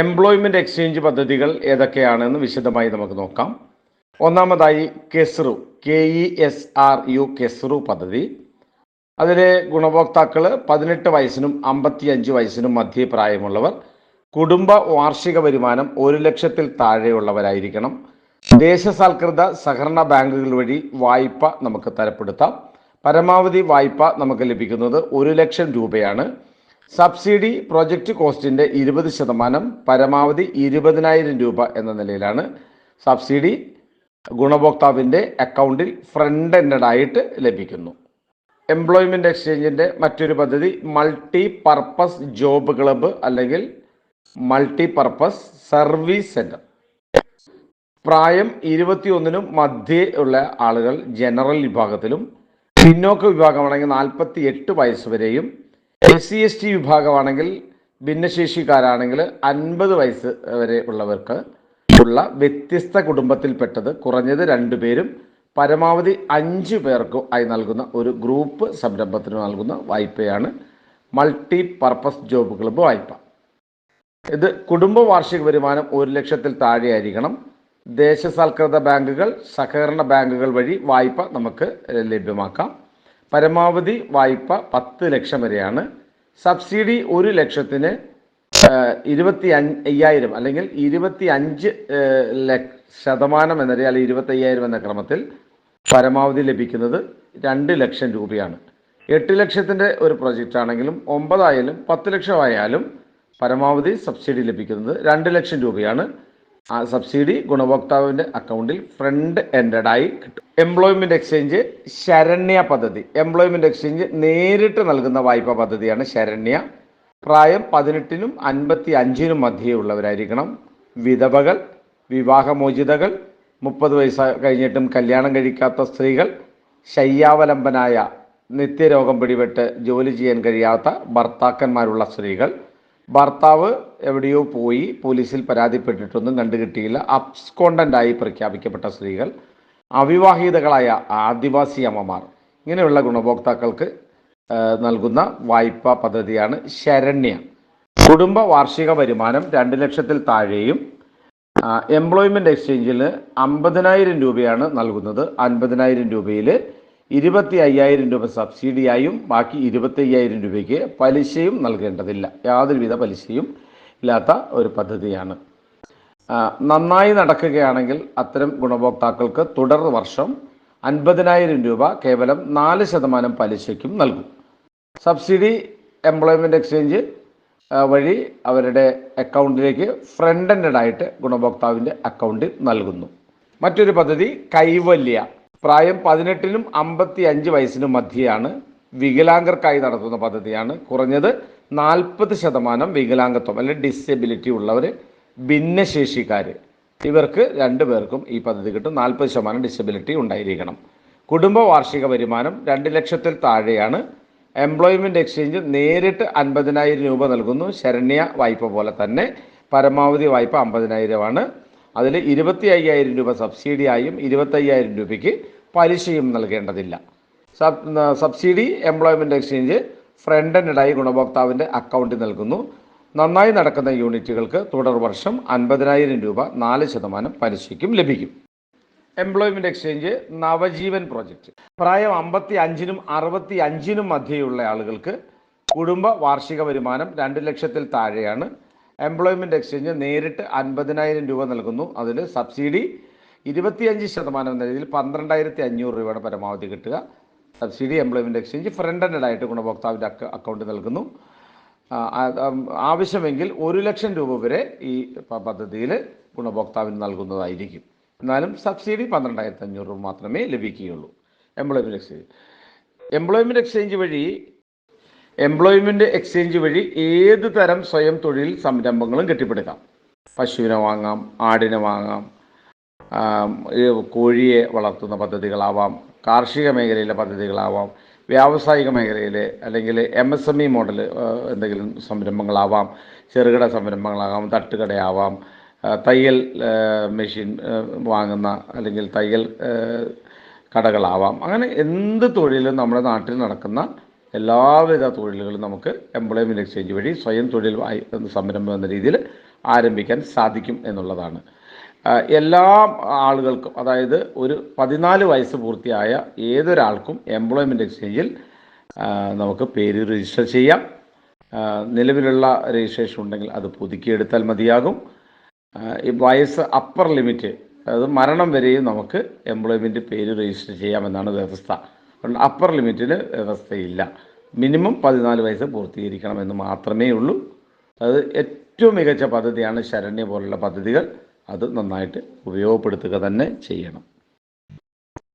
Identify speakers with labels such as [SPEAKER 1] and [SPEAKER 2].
[SPEAKER 1] Employment exchange പദ്ധതികൾ ഏതൊക്കെയാണെന്ന് വിശദമായി നമുക്ക് നോക്കാം. ഒന്നാമതായി KESRU K E S R U KESRU പദ്ധതി. അതിലെ ഗുണഭോക്താക്കൾ പതിനെട്ട് വയസ്സിനും അമ്പത്തി അഞ്ച് വയസ്സിനും മധ്യ പ്രായമുള്ളവർ കുടുംബ വാർഷിക വരുമാനം ഒരു ലക്ഷത്തിൽ താഴെയുള്ളവരായിരിക്കണം. ദേശസാൽകൃത സഹകരണ ബാങ്കുകൾ വഴി വായ്പ നമുക്ക് തരപ്പെടുത്താം. പരമാവധി വായ്പ നമുക്ക് ലഭിക്കുന്നത് ഒരു ലക്ഷം രൂപയാണ്. സബ്സിഡി പ്രോജക്റ്റ് കോസ്റ്റിന്റെ ഇരുപത് ശതമാനം പരമാവധി ഇരുപതിനായിരം രൂപ എന്ന നിലയിലാണ് സബ്സിഡി ഗുണഭോക്താവിന്റെ അക്കൗണ്ടിൽ ഫ്രണ്ട് എൻഡഡ് ആയിട്ട് ലഭിക്കുന്നു. എംപ്ലോയ്മെന്റ് എക്സ്ചേഞ്ചിന്റെ മറ്റൊരു പദ്ധതി മൾട്ടി പർപ്പസ് ജോബ് ക്ലബ്ബ് അല്ലെങ്കിൽ മൾട്ടി പർപ്പസ് സർവീസ് സെന്റർ. പ്രായം ഇരുപത്തിയൊന്നിനും മധ്യേ ഉള്ള ആളുകൾ ജനറൽ വിഭാഗത്തിലും പിന്നോക്ക വിഭാഗമാണെങ്കിൽ നാൽപ്പത്തി എട്ട് വയസ്സ് വരെയും എസ് സി എസ് ടി വിഭാഗമാണെങ്കിൽ ഭിന്നശേഷിക്കാരാണെങ്കിൽ അൻപത് വയസ്സ് വരെ ഉള്ളവർക്ക് ഉള്ള വ്യത്യസ്ത കുടുംബത്തിൽപ്പെട്ടത് കുറഞ്ഞത് രണ്ടു പേരും പരമാവധി അഞ്ച് പേർക്കും ആയി നൽകുന്ന ഒരു ഗ്രൂപ്പ് സംരംഭത്തിന് നൽകുന്ന വായ്പയാണ് മൾട്ടി പർപ്പസ് ജോബ് ക്ലബ്ബ് വായ്പ. ഇത് കുടുംബ വാർഷിക വരുമാനം ഒരു ലക്ഷത്തിൽ താഴെയായിരിക്കണം. ദേശസാൽകൃത ബാങ്കുകൾ സഹകരണ ബാങ്കുകൾ വഴി വായ്പ നമുക്ക് ലഭ്യമാക്കാം. പരമാവധി വായ്പ പത്ത് ലക്ഷം വരെയാണ്. സബ്സിഡി ഒരു ലക്ഷത്തിന് ഇരുപത്തി അയ്യായിരം അല്ലെങ്കിൽ ഇരുപത്തി അഞ്ച് ശതമാനം എന്ന അല്ലെങ്കിൽ ഇരുപത്തി അയ്യായിരം എന്ന ക്രമത്തിൽ പരമാവധി ലഭിക്കുന്നത് രണ്ട് ലക്ഷം രൂപയാണ്. എട്ട് ലക്ഷത്തിന്റെ ഒരു പ്രൊജക്റ്റ് ആണെങ്കിലും ഒമ്പതായാലും പത്ത് ലക്ഷമായാലും പരമാവധി സബ്സിഡി ലഭിക്കുന്നത് രണ്ട് ലക്ഷം രൂപയാണ്. ആ സബ്സിഡി ഗുണഭോക്താവിന്റെ അക്കൗണ്ടിൽ ഫ്രണ്ട് എൻഡഡ് ആയി കിട്ടും. എംപ്ലോയ്മെന്റ് എക്സ്ചേഞ്ച് ശരണ്യ പദ്ധതി. എംപ്ലോയ്മെന്റ് എക്സ്ചേഞ്ച് നേരിട്ട് നൽകുന്ന വായ്പാ പദ്ധതിയാണ് ശരണ്യ. പ്രായം പതിനെട്ടിനും അൻപത്തി അഞ്ചിനും മധ്യേ ഉള്ളവരായിരിക്കണം വിധവകൾ വിവാഹമോചിതകൾ മുപ്പത് വയസ്സ് കഴിഞ്ഞിട്ടും കല്യാണം കഴിക്കാത്ത സ്ത്രീകൾ ശയ്യാവലംബനായ നിത്യരോഗം പിടിപെട്ട് ജോലി ചെയ്യാൻ കഴിയാത്ത ഭർത്താക്കന്മാരുള്ള സ്ത്രീകൾ ഭർത്താവ് എവിടെയോ പോയി പോലീസിൽ പരാതിപ്പെട്ടിട്ടൊന്നും കണ്ടുകിട്ടിയില്ല. അബ്സ്കോണ്ടന്റായി പ്രഖ്യാപിക്കപ്പെട്ട സ്ത്രീകൾ അവിവാഹിതകളായ ആദിവാസി അമ്മമാർ. ഇങ്ങനെയുള്ള ഗുണഭോക്താക്കൾക്ക് നൽകുന്ന വായ്പാ പദ്ധതിയാണ് ശരണ്യ. കുടുംബ വാർഷിക വരുമാനം രണ്ട് ലക്ഷത്തിൽ താഴെയും എംപ്ലോയ്മെന്റ് എക്സ്ചേഞ്ചിൽ അമ്പതിനായിരം രൂപയാണ് നൽകുന്നത്. അൻപതിനായിരം രൂപയിൽ ഇരുപത്തി അയ്യായിരം രൂപ സബ്സിഡിയായും ബാക്കി ഇരുപത്തി അയ്യായിരം രൂപയ്ക്ക് പലിശയും നൽകേണ്ടതില്ല. യാതൊരുവിധ പലിശയും ഇല്ലാത്ത ഒരു പദ്ധതിയാണ്. നന്നായി നടക്കുകയാണെങ്കിൽ അത്തരം ഗുണഭോക്താക്കൾക്ക് തുടർ വർഷം അൻപതിനായിരം രൂപ കേവലം നാല് ശതമാനം പലിശയ്ക്കും നൽകും. സബ്സിഡി എംപ്ലോയ്മെന്റ് എക്സ്ചേഞ്ച് വഴി അവരുടെ അക്കൗണ്ടിലേക്ക് ഫ്രണ്ട് ആയിട്ട് ഗുണഭോക്താവിന്റെ അക്കൗണ്ടിൽ നൽകുന്നു. മറ്റൊരു പദ്ധതി കൈവല്യ. പ്രായം പതിനെട്ടിനും അമ്പത്തി അഞ്ച് വയസ്സിനും മധ്യയാണ് വികലാംഗർക്കായി നടത്തുന്ന പദ്ധതിയാണ് കുറഞ്ഞത് നാൽപ്പത് ശതമാനം വികലാംഗത്വം അല്ലെങ്കിൽ ഡിസബിലിറ്റി ഉള്ളവർ ഭിന്നശേഷിക്കാർ ഇവർക്ക് രണ്ടു പേർക്കും ഈ പദ്ധതി കിട്ടും. നാൽപ്പത് ശതമാനം ഡിസബിലിറ്റി ഉണ്ടായിരിക്കണം. കുടുംബ വാർഷിക വരുമാനം രണ്ട് ലക്ഷത്തിൽ താഴെയാണ്. എംപ്ലോയ്മെന്റ് എക്സ്ചേഞ്ച് നേരിട്ട് അൻപതിനായിരം രൂപ നൽകുന്നു. ശരണ്യ വായ്പ പോലെ തന്നെ പരമാവധി വായ്പ അമ്പതിനായിരമാണ്. അതിൽ ഇരുപത്തി അയ്യായിരം രൂപ സബ്സിഡിയായും ഇരുപത്തി അയ്യായിരം രൂപയ്ക്ക് പലിശയും നൽകേണ്ടതില്ല. Sub subsidy employment exchange front എൻഡായി ഗുണഭോക്താവിന്റെ അക്കൗണ്ടിൽ നൽകുന്നു. നന്നായി നടക്കുന്ന യൂണിറ്റുകൾക്ക് തുടർ വർഷം അൻപതിനായിരം രൂപ നാല് ശതമാനം പലിശയ്ക്കും ലഭിക്കും. എംപ്ലോയ്മെന്റ് എക്സ്ചേഞ്ച് നവജീവൻ പ്രോജക്റ്റ് പ്രായം അമ്പത്തി അഞ്ചിനും അറുപത്തി അഞ്ചിനും മധ്യയുള്ള ആളുകൾക്ക് കുടുംബ വാർഷിക വരുമാനം രണ്ട് ലക്ഷത്തിൽ താഴെയാണ്. എംപ്ലോയ്മെന്റ് എക്സ്ചേഞ്ച് നേരിട്ട് അൻപതിനായിരം രൂപ നൽകുന്നു. അതിൽ സബ്സിഡി ഇരുപത്തിയഞ്ച് ശതമാനം എന്ന രീതിയിൽ പന്ത്രണ്ടായിരത്തി അഞ്ഞൂറ് രൂപയുടെ പരമാവധി കിട്ടുക. സബ്സിഡി എംപ്ലോയ്മെന്റ് എക്സ്ചേഞ്ച് ഫ്രണ്ട് ആയിട്ട് ഗുണഭോക്താവിന്റെ അക്ക അക്കൗണ്ട് നൽകുന്നു. ആവശ്യമെങ്കിൽ ഒരു ലക്ഷം രൂപ വരെ ഈ പദ്ധതിയിൽ ഗുണഭോക്താവിന് നൽകുന്നതായിരിക്കും. എന്നാലും സബ്സിഡി പന്ത്രണ്ടായിരത്തി അഞ്ഞൂറ് രൂപ മാത്രമേ ലഭിക്കുകയുള്ളൂ. Employment exchange. എംപ്ലോയ്മെന്റ് എക്സ്ചേഞ്ച് വഴി എംപ്ലോയ്മെന്റ് എക്സ്ചേഞ്ച് വഴി ഏത് തരം സ്വയം തൊഴിൽ സംരംഭങ്ങളും കെട്ടിപ്പടുക്കാം. പശുവിനെ വാങ്ങാം ആടിനെ വാങ്ങാം കോഴിയെ വളർത്തുന്ന പദ്ധതികളാവാം കാർഷിക മേഖലയിലെ പദ്ധതികളാവാം വ്യാവസായിക മേഖലയിൽ അല്ലെങ്കിൽ M S M E model എന്തെങ്കിലും സംരംഭങ്ങളാവാം ചെറുകിട സംരംഭങ്ങളാകാം തട്ടുകടയാവാം തയ്യൽ മെഷീൻ വാങ്ങുന്ന അല്ലെങ്കിൽ തയ്യൽ കടകളാവാം. അങ്ങനെ എന്ത് തൊഴിലും നമ്മുടെ നാട്ടിൽ നടക്കുന്ന എല്ലാവിധ തൊഴിലുകളും നമുക്ക് എംപ്ലോയ്മെന്റ് എക്സ്ചേഞ്ച് വഴി സ്വയം തൊഴിൽ സംരംഭം എന്ന രീതിയിൽ ആരംഭിക്കാൻ സാധിക്കും എന്നുള്ളതാണ്. എല്ലാ ആളുകൾക്കും അതായത് ഒരു പതിനാല് വയസ്സ് പൂർത്തിയായ ഏതൊരാൾക്കും എംപ്ലോയ്മെന്റ് എക്സ്ചേഞ്ചിൽ നമുക്ക് പേര് രജിസ്റ്റർ ചെയ്യാം. നിലവിലുള്ള രജിസ്ട്രേഷൻ ഉണ്ടെങ്കിൽ അത് പുതുക്കിയെടുത്താൽ മതിയാകും. ഈ വയസ്സ് അപ്പർ ലിമിറ്റ് അതായത് മരണം വരെയും നമുക്ക് എംപ്ലോയ്മെന്റ് പേര് രജിസ്റ്റർ ചെയ്യാമെന്നാണ് വ്യവസ്ഥ. അതുകൊണ്ട് അപ്പർ ലിമിറ്റിന് വ്യവസ്ഥയില്ല. മിനിമം പതിനാല് വയസ്സ് പൂർത്തീകരിക്കണമെന്ന് മാത്രമേ ഉള്ളൂ. അത് ഏറ്റവും മികച്ച പദ്ധതിയാണ് ശരണ്യ പോലുള്ള പദ്ധതികൾ. അത് നന്നായിട്ട് ഉപയോഗപ്പെടുത്തുക തന്നെ ചെയ്യണം.